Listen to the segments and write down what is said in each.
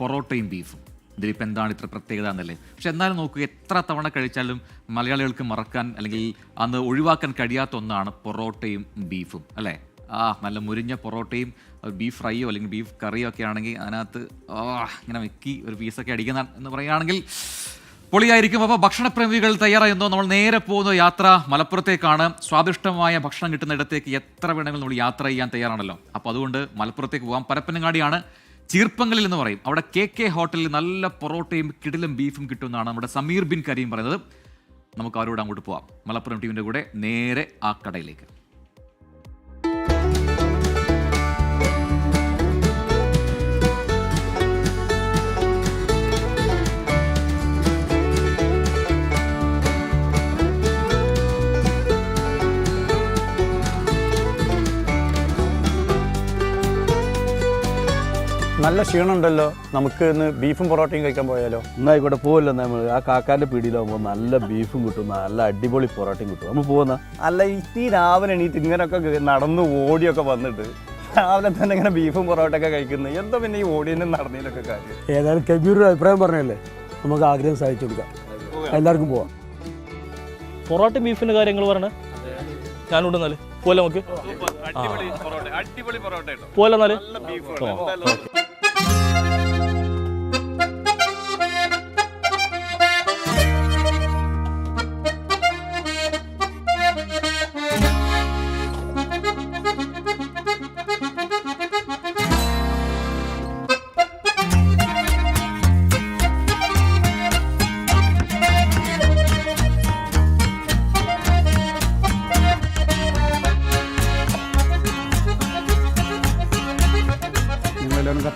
പൊറോട്ടയും ബീഫും. ഇതിലിപ്പോൾ എന്താണ് ഇത്ര പ്രത്യേകത എന്നല്ലേ? പക്ഷെ എന്നാലും നോക്കുക എത്ര തവണ കഴിച്ചാലും മലയാളികൾക്ക് മറക്കാൻ അല്ലെങ്കിൽ അന്ന് ഒഴിവാക്കാൻ കഴിയാത്ത ഒന്നാണ് പൊറോട്ടയും ബീഫും അല്ലേ? ആ നല്ല മുരിഞ്ഞ പൊറോട്ടയും ബീഫ് ഫ്രൈയോ അല്ലെങ്കിൽ ബീഫ് കറിയോ ഒക്കെ ആണെങ്കിൽ അതിനകത്ത് ആ ഇങ്ങനെ വെക്കി ഒരു പീസൊക്കെ അടിക്കുന്ന എന്ന് പറയുകയാണെങ്കിൽ പൊളിയായിരിക്കും. അപ്പോൾ ഭക്ഷണപ്രേമികൾ തയ്യാറായെന്നോ? നമ്മൾ നേരെ പോകുന്ന യാത്ര മലപ്പുറത്തേക്കാണ്. സ്വാദിഷ്ടമായ ഭക്ഷണം കിട്ടുന്ന ഇടത്തേക്ക് എത്ര വേണമെങ്കിലും നമ്മൾ യാത്ര ചെയ്യാൻ തയ്യാറാണല്ലോ. അപ്പോൾ അതുകൊണ്ട് മലപ്പുറത്തേക്ക് പോകാം. പരപ്പനങ്ങാടിയാണ്. ചീർപ്പങ്കലിൽ എന്ന് പറയും. അവിടെ കെ കെ ഹോട്ടലിൽ നല്ല പൊറോട്ടയും കിടിലും ബീഫും കിട്ടുമെന്നാണ് നമ്മുടെ സമീർ ബിൻ കരീം പറയുന്നത് നമുക്ക് അവരോട് അങ്ങോട്ട് പോവാം. മലപ്പുറം ടീമിന്റെ കൂടെ നേരെ ആ കടയിലേക്ക്. നല്ല ക്ഷീണമുണ്ടല്ലോ. നമുക്ക് ഇന്ന് ബീഫും പൊറോട്ടയും കഴിക്കാൻ പോയാലോ? എന്നായിക്കോട്ടെ പോവല്ലോ നമ്മൾ ആ കാക്കാന്റെ പിടിയിലാവുമ്പോൾ നല്ല ബീഫും കിട്ടും നല്ല അടിപൊളി പൊറോട്ടയും കിട്ടും. നമ്മൾ പോകുന്ന അല്ല ഈ രാവിലെ എണീറ്റ് ഇങ്ങനെയൊക്കെ നടന്ന് ഓടിയൊക്കെ വന്നിട്ട് രാവിലെ തന്നെ ഇങ്ങനെ ബീഫും പൊറോട്ടയൊക്കെ കഴിക്കുന്നത് എന്താ പിന്നെ ഈ ഓടിയനും നടന്നതിലൊക്കെ കാര്യം. ഏതായാലും കബീർ ഒരു അഭിപ്രായം പറഞ്ഞല്ലേ? നമുക്ക് ആഗ്രഹം സാധിച്ചു കൊടുക്കാം. എല്ലാവർക്കും പോവാം. പൊറോട്ട ബീഫിന്റെ കാര്യങ്ങൾ പറഞ്ഞ ഞാനോട് എന്നാൽ പോലെ നമുക്ക്? പോലെ എന്നാൽ Bye.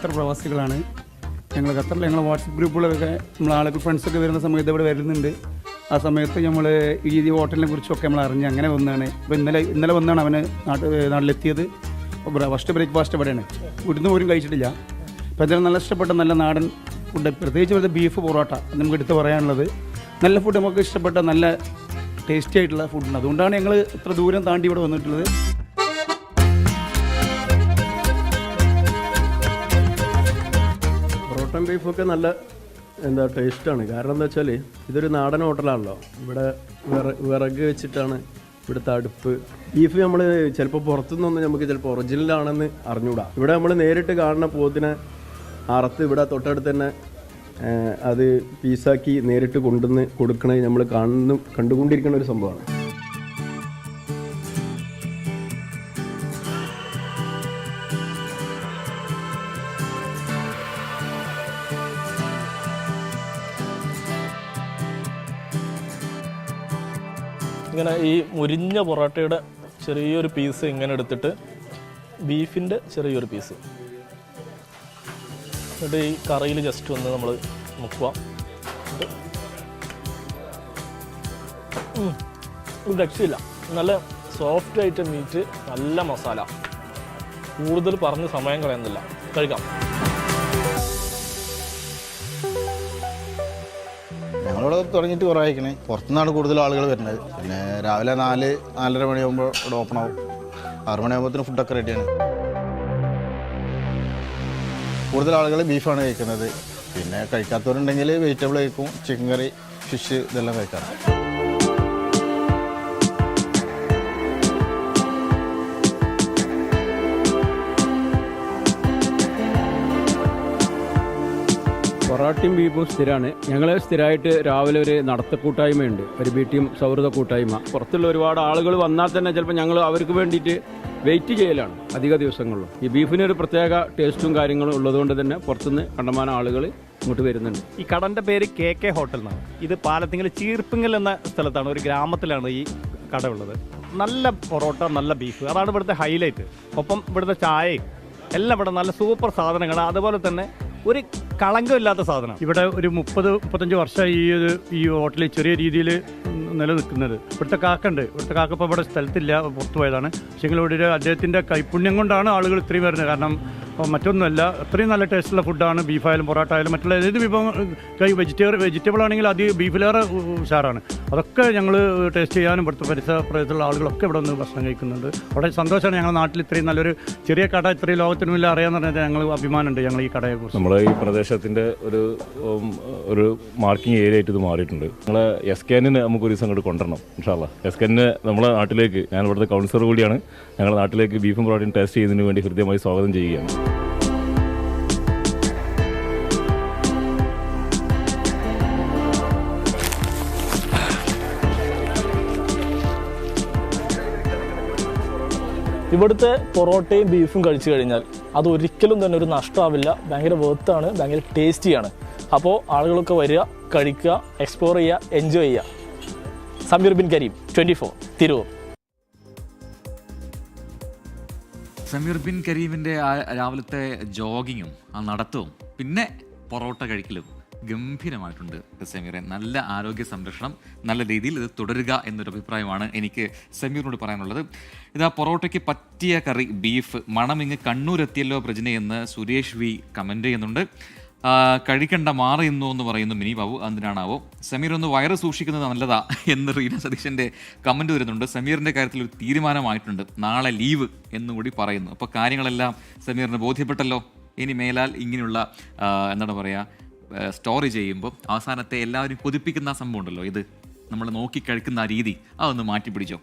ഖത്തർ പ്രവാസികളാണ്. ഞങ്ങൾ ഖത്തറിൽ ഞങ്ങൾ വാട്സപ്പ് ഗ്രൂപ്പുകളൊക്കെ നമ്മൾ ആളുകൾ ഫ്രണ്ട്സൊക്കെ വരുന്ന സമയത്ത് ഇവിടെ വരുന്നുണ്ട്. ആ സമയത്ത് നമ്മൾ ഈ ഹോട്ടലിനെ കുറിച്ചൊക്കെ നമ്മൾ അറിഞ്ഞ് അങ്ങനെ വന്നതാണ് ഇപ്പോൾ ഇന്നലെ ഇന്നലെ വന്നാണ് അവന് നാട്ട് നാട്ടിലെത്തിയത്. ഫസ്റ്റ് ബ്രേക്ക്ഫാസ്റ്റ് ഇവിടെയാണ്. ഇവിടുന്ന് പോലും കഴിച്ചിട്ടില്ല. അപ്പോൾ എന്തായാലും നല്ല ഇഷ്ടപ്പെട്ട നല്ല നാടൻ ഫുഡ് പ്രത്യേകിച്ച് ഇവിടുത്തെ ബീഫ് പൊറോട്ട അത് നമുക്ക് എടുത്ത് പറയാനുള്ളത്. നല്ല ഫുഡ് നമുക്ക് ഇഷ്ടപ്പെട്ട നല്ല ടേസ്റ്റി ആയിട്ടുള്ള ഫുഡാണ് അതുകൊണ്ടാണ് ഞങ്ങൾ ഇത്ര ദൂരം താണ്ടി ഇവിടെ വന്നിട്ടുള്ളത്. പൊറോട്ടയും ബീഫൊക്കെ നല്ല എന്താ ടേസ്റ്റാണ് കാരണം എന്താ വെച്ചാൽ ഇതൊരു നാടൻ ഹോട്ടലാണല്ലോ. ഇവിടെ വിറ വിറക് വെച്ചിട്ടാണ് ഇവിടുത്തെ അടുപ്പ് ബീഫ് നമ്മൾ ചിലപ്പോൾ പുറത്തുനിന്നൊന്നും നമുക്ക് ചിലപ്പോൾ ഒറിജിനലാണെന്ന് അറിഞ്ഞൂടാ. ഇവിടെ നമ്മൾ നേരിട്ട് കാണുന്ന പോത്തിനെ അറുത്ത് ഇവിടെ തൊട്ടടുത്ത് തന്നെ അത് പീസാക്കി നേരിട്ട് കൊണ്ടുവന്ന് കൊടുക്കണേ നമ്മൾ കാണുന്നു കണ്ടുകൊണ്ടിരിക്കുന്ന ഒരു സംഭവമാണ്. ഇങ്ങനെ ഈ മുരിഞ്ഞ പൊറോട്ടയുടെ ചെറിയൊരു പീസ് ഇങ്ങനെ എടുത്തിട്ട് ബീഫിന്റെ ചെറിയൊരു പീസ് എന്നിട്ട് ഈ കറിയിൽ ജസ്റ്റ് ഒന്ന് നമ്മൾ മുക്കുക ഒരു രക്ഷയില്ല. നല്ല സോഫ്റ്റ് ആയിട്ട് മീറ്റ് നല്ല മസാല. കൂടുതൽ പറഞ്ഞ് സമയം കളയുന്നില്ല. കഴിക്കാം. ഞങ്ങളിവിടെ തുടങ്ങിയിട്ട് കുറേ അയക്കണേ പുറത്തുനിന്നാണ് കൂടുതൽ ആളുകൾ വരുന്നത്. പിന്നെ രാവിലെ നാല് നാലര മണിയാകുമ്പോൾ ഇവിടെ ഓപ്പൺ ആവും. ആറ് മണിയാകുമ്പോഴത്തേന് ഫുഡൊക്കെ റെഡിയാണ് കൂടുതൽ ആളുകൾ ബീഫാണ് കഴിക്കുന്നത്. പിന്നെ കഴിക്കാത്തവരുണ്ടെങ്കിൽ വെജിറ്റബിൾ കഴിക്കും ചിക്കൻ കറി ഫിഷ് ഇതെല്ലാം കഴിക്കാറ്. പൊറാട്ടയും ബീഫും സ്ഥിരമാണ് ഞങ്ങൾ സ്ഥിരമായിട്ട് രാവിലെ ഒരു നടത്ത കൂട്ടായ്മയുണ്ട് ഒരു ബി സൗഹൃദ കൂട്ടായ്മ. പുറത്തുള്ള ഒരുപാട് ആളുകൾ വന്നാൽ തന്നെ ചിലപ്പോൾ ഞങ്ങൾ അവർക്ക് വേണ്ടിയിട്ട് വെയിറ്റ് ചെയ്യലാണ് അധിക ദിവസങ്ങളിലും. ഈ ബീഫിന് ഒരു പ്രത്യേക ടേസ്റ്റും കാര്യങ്ങളും ഉള്ളതുകൊണ്ട് തന്നെ പുറത്തുനിന്ന് കണ്ടമാനം ആളുകൾ ഇങ്ങോട്ട് വരുന്നുണ്ട്. ഈ കടന്റെ പേര് കെ കെ ഹോട്ടൽ എന്നാണ്. ഇത് പാലത്തിങ്ങൽ ചീർപ്പിങ്ങൽ എന്ന സ്ഥലത്താണ് ഒരു ഗ്രാമത്തിലാണ് ഈ കട ഉള്ളത്. നല്ല പൊറോട്ട നല്ല ബീഫ്. അതാണ് ഇവിടുത്തെ ഹൈലൈറ്റ് ഒപ്പം ഇവിടുത്തെ ചായയും. എല്ലാം ഇവിടെ നല്ല സൂപ്പർ സാധനങ്ങൾ അതുപോലെ തന്നെ ഒരു കളങ്കമില്ലാത്ത സാധനം. ഇവിടെ ഒരു മുപ്പത് മുപ്പത്തഞ്ച് വർഷമായി ഈ ഒരു ഈ ഹോട്ടലിൽ ചെറിയ രീതിയിൽ നിലനിൽക്കുന്നത്. ഇവിടുത്തെ കാക്കുണ്ട് ഇവിടുത്തെ കാക്ക ഇപ്പോൾ ഇവിടെ സ്ഥലത്തില്ല പുറത്തു പോയതാണ്. പക്ഷേ ഇവിടെ അദ്ദേഹത്തിന്റെ കൈപ്പുണ്യം കൊണ്ടാണ് ആളുകൾ ഇത്രയും വരുന്നത്. കാരണം അപ്പോൾ മറ്റൊന്നുമല്ല അത്രയും നല്ല ടേസ്റ്റുള്ള ഫുഡാണ് ബീഫായാലും പൊറോട്ട ആയാലും മറ്റുള്ള ഏത് വിഭവം കൈ വെജിറ്റേറിയൻ വെജിറ്റബിൾ ആണെങ്കിൽ അത് ബീഫിലേറെ ഉഷാറാണ്. അതൊക്കെ ഞങ്ങൾ ടേസ്റ്റ് ചെയ്യാനും ഇവിടുത്തെ പരിസര പ്രദേശത്തുള്ള ആളുകളൊക്കെ ഇവിടെ വന്ന് ഭക്ഷണം കഴിക്കുന്നുണ്ട്. വളരെ സന്തോഷമാണ് ഞങ്ങളുടെ നാട്ടിൽ ഇത്രയും നല്ലൊരു ചെറിയ കട ഇത്രയും ലോകത്തിനുമില്ല അറിയാമെന്ന് പറഞ്ഞാൽ ഞങ്ങൾ അഭിമാനമുണ്ട് ഞങ്ങൾ ഈ കടയെക്കുറിച്ച് നമ്മുടെ ഈ പ്രദേശത്തിന്റെ ഒരു ഒരു മാർക്കിംഗ് ഏരിയ ആയിട്ട് ഇത് മാറിയിട്ടുണ്ട്. നമ്മൾ എസ് കെനിന് നമുക്ക് ഒരു ദിവസം അങ്ങോട്ട് കൊണ്ടുവരണം ഇൻഷാല്ല എസ് കെനിന് നമ്മളെ നാട്ടിലേക്ക് ഞാൻ ഇവിടുത്തെ കൗൺസിലർ കൂടിയാണ്. ഞങ്ങളുടെ നാട്ടിലേക്ക് ബീഫും പൊറോട്ടയും ടേസ്റ്റ് ചെയ്യുന്നതിന് വേണ്ടി ഹൃദ്യമായി സ്വാഗതം ചെയ്യുകയാണ്. ഇവിടുത്തെ പൊറോട്ടയും ബീഫും കഴിച്ചു കഴിഞ്ഞാൽ അത് ഒരിക്കലും തന്നെ ഒരു നഷ്ടമാവില്ല ഭയങ്കര വെർത്താണ് ഭയങ്കര ടേസ്റ്റിയാണ് അപ്പോൾ ആളുകളൊക്കെ വരിക കഴിക്കുക എക്സ്പ്ലോർ ചെയ്യുക എൻജോയ് ചെയ്യുക. സമീർ ബിൻ കരീം ട്വന്റി ഫോർ തിരുവൂർ സമീർ ബിൻ കരീമിന്റെ ആ രാവിലത്തെ ജോഗിങ്ങും ആ നടത്തവും പിന്നെ പൊറോട്ട കഴിക്കലും. ഗംഭീരമായിട്ടുണ്ട്. സമീറെ നല്ല ആരോഗ്യ സംരക്ഷണം നല്ല രീതിയിൽ ഇത് തുടരുക എന്നൊരു അഭിപ്രായമാണ് എനിക്ക് സമീറിനോട് പറയാനുള്ളത്. ഇതാ പൊറോട്ടയ്ക്ക് പറ്റിയ കറി ബീഫ്. മണമിങ്ങ് കണ്ണൂരെത്തിയല്ലോ പ്രജന എന്ന് സുരേഷ് വി കമന്റ് ചെയ്യുന്നുണ്ട്. കഴിക്കണ്ട മാറിയുന്നു എന്ന് പറയുന്നു മിനി ബാബു എന്തിനാണാവോ സമീർ ഒന്ന് വയറ് സൂക്ഷിക്കുന്നത് നല്ലതാ എന്ന് റീന സതീശന്റെ കമന്റ് വരുന്നുണ്ട്. സമീറിന്റെ കാര്യത്തിൽ ഒരു തീരുമാനമായിട്ടുണ്ട്. നാളെ ലീവ് എന്നുകൂടി പറയുന്നു. അപ്പോൾ കാര്യങ്ങളെല്ലാം സമീറിന് ബോധ്യപ്പെട്ടല്ലോ. ഇനി മേലാൽ ഇങ്ങനെയുള്ള എന്താണ് പറയുക സ്റ്റോറി ചെയ്യുമ്പോൾ അവസാനത്തെ എല്ലാവരും കൊതിപ്പിക്കുന്ന സംഭവം ഉണ്ടല്ലോ. ഇത് നമ്മൾ നോക്കി കഴിക്കുന്ന ആ രീതി അതൊന്ന് മാറ്റി പിടിച്ചോ